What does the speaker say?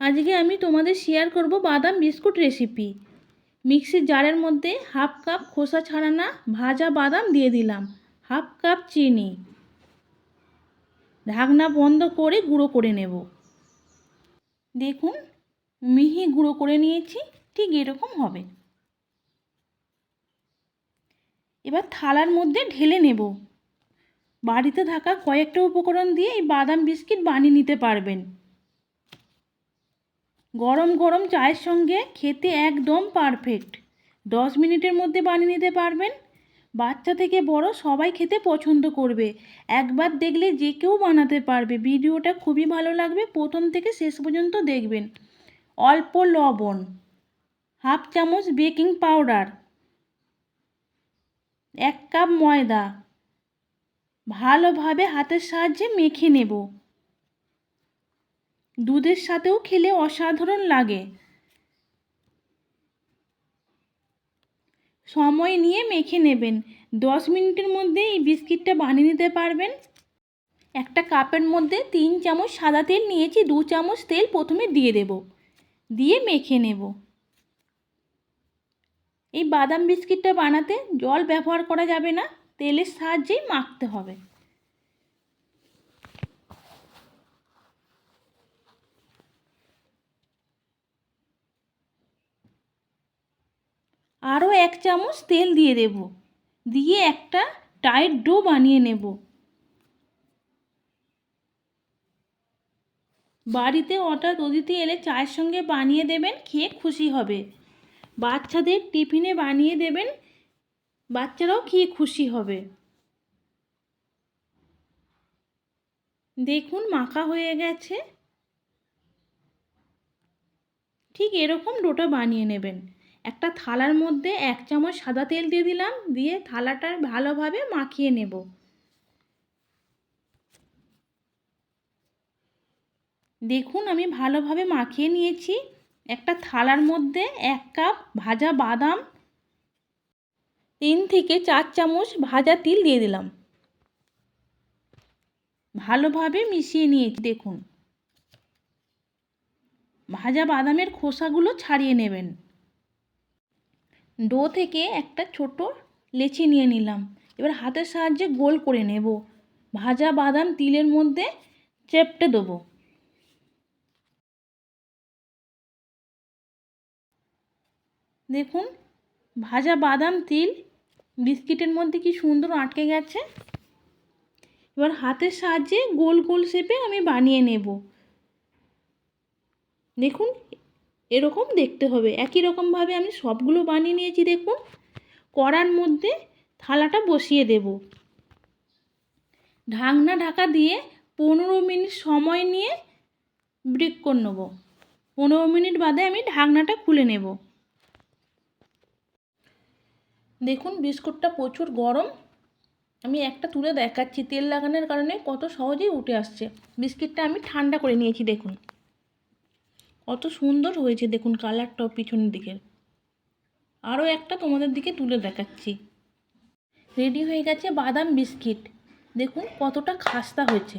আজকে আমি তোমাদের শেয়ার করব বাদাম বিস্কুট রেসিপি মিক্সির জারের মধ্যে হাফ কাপ খোসা ছাড়ানা ভাজা বাদাম দিয়ে দিলাম হাফ কাপ চিনি। ঢাকনা বন্ধ করে গুঁড়ো করে নেব। দেখুন, মিহি গুঁড়ো করে নিয়েছি, ঠিক এরকম হবে। এবার থালার মধ্যে ঢেলে নেব। বাড়িতে থাকা কয়েকটা উপকরণ দিয়ে এই বাদাম বিস্কিট বানিয়ে নিতে পারবেন। গরম গরম চায়ের সঙ্গে খেতে একদম পারফেক্ট দশ মিনিটের মধ্যে বানিয়ে নিতে পারবেন। বাচ্চা থেকে বড় সবাই খেতে পছন্দ করবে। একবার দেখলে যে কেউ বানাতে পারবে। ভিডিওটা খুবই ভালো লাগবে। প্রথম থেকে শেষ পর্যন্ত দেখবেন। অল্প লবণ, হাফ চামচ বেকিং পাউডার, এক কাপ ময়দা, ভালোভাবে হাতের সাহায্যে মেখে নেব। দুধের সাথেও খেলে অসাধারণ লাগে। সময় নিয়ে মেখে নেবেন। দশ মিনিটের মধ্যে এই বিস্কিটটা বানিয়ে নিতে পারবেন। একটা কাপের মধ্যে তিন চামচ সাদা তেল নিয়েছি, দু চামচ তেল প্রথমে দিয়ে দেব। দিয়ে মেখে নেব। এই বাদাম বিস্কিটটা বানাতে জল ব্যবহার করা যাবে না, তেলের সাহায্যেই মাখতে হবে। আরও এক চামচ তেল দিয়ে দেব। দিয়ে একটা টাইট ডো বানিয়ে নেব। বাড়িতে অর্ডার অতিথি এলে চায়ের সঙ্গে বানিয়ে দেবেন, খেয়ে খুশি হবে। বাচ্চাদের টিফিনে বানিয়ে দেবেন, বাচ্চারাও খেয়ে খুশি হবে। দেখুন মাখা হয়ে গেছে। ঠিক এরকম ডোটা বানিয়ে নেবেন। একটা থালার মধ্যে এক চামচ সাদা তেল দিয়ে দিলাম, দিয়ে থালাটা ভালোভাবে মাখিয়ে নেব। দেখুন, আমি ভালোভাবে মাখিয়ে নিয়েছি। একটা থালার মধ্যে এক কাপ ভাজা বাদাম, তিন থেকে চার চামচ ভাজা তিল দিয়ে দিলাম। ভালোভাবে মিশিয়ে নিয়েছি, দেখুন। ভাজা বাদামের খোসাগুলো ছাড়িয়ে নেবেন। ডো থেকে একটা ছোট লেচি নিয়ে নিলাম। এবার হাতের সাহায্যে গোল করে নেব। ভাজা বাদাম তিলের মধ্যে চেপটে দেবো। দেখুন, ভাজা বাদাম, তিল, বিস্কিটের মধ্যে কি সুন্দর আটকে গেছে। এবার হাতের সাহায্যে গোল গোল শেপে আমি বানিয়ে নেব। দেখুন এরকম দেখতে হবে। একই রকমভাবে আমি সবগুলো বানিয়ে নিয়েছি, দেখুন। কড়ার মধ্যে থালাটা বসিয়ে দেব। ঢাকনা ঢাকা দিয়ে পনেরো মিনিট সময় নিয়ে ব্রেক করে নেব। পনেরো মিনিট বাদে আমি ঢাকনাটা খুলে নেব। দেখুন, বিস্কুটটা প্রচুর গরম। আমি একটা তুলে দেখাচ্ছি, তেল লাগানোর কারণে কত সহজেই উঠে আসছে। বিস্কিটটা আমি ঠান্ডা করে নিয়েছি, দেখুন। কত সুন্দর হয়েছে দেখুন কালারটাও পিছনের দিকের। আরও একটা তোমাদের দিকে তুলে দেখাচ্ছি। রেডি হয়ে গেছে বাদাম বিস্কিট। দেখুন কতটা খাস্তা হয়েছে।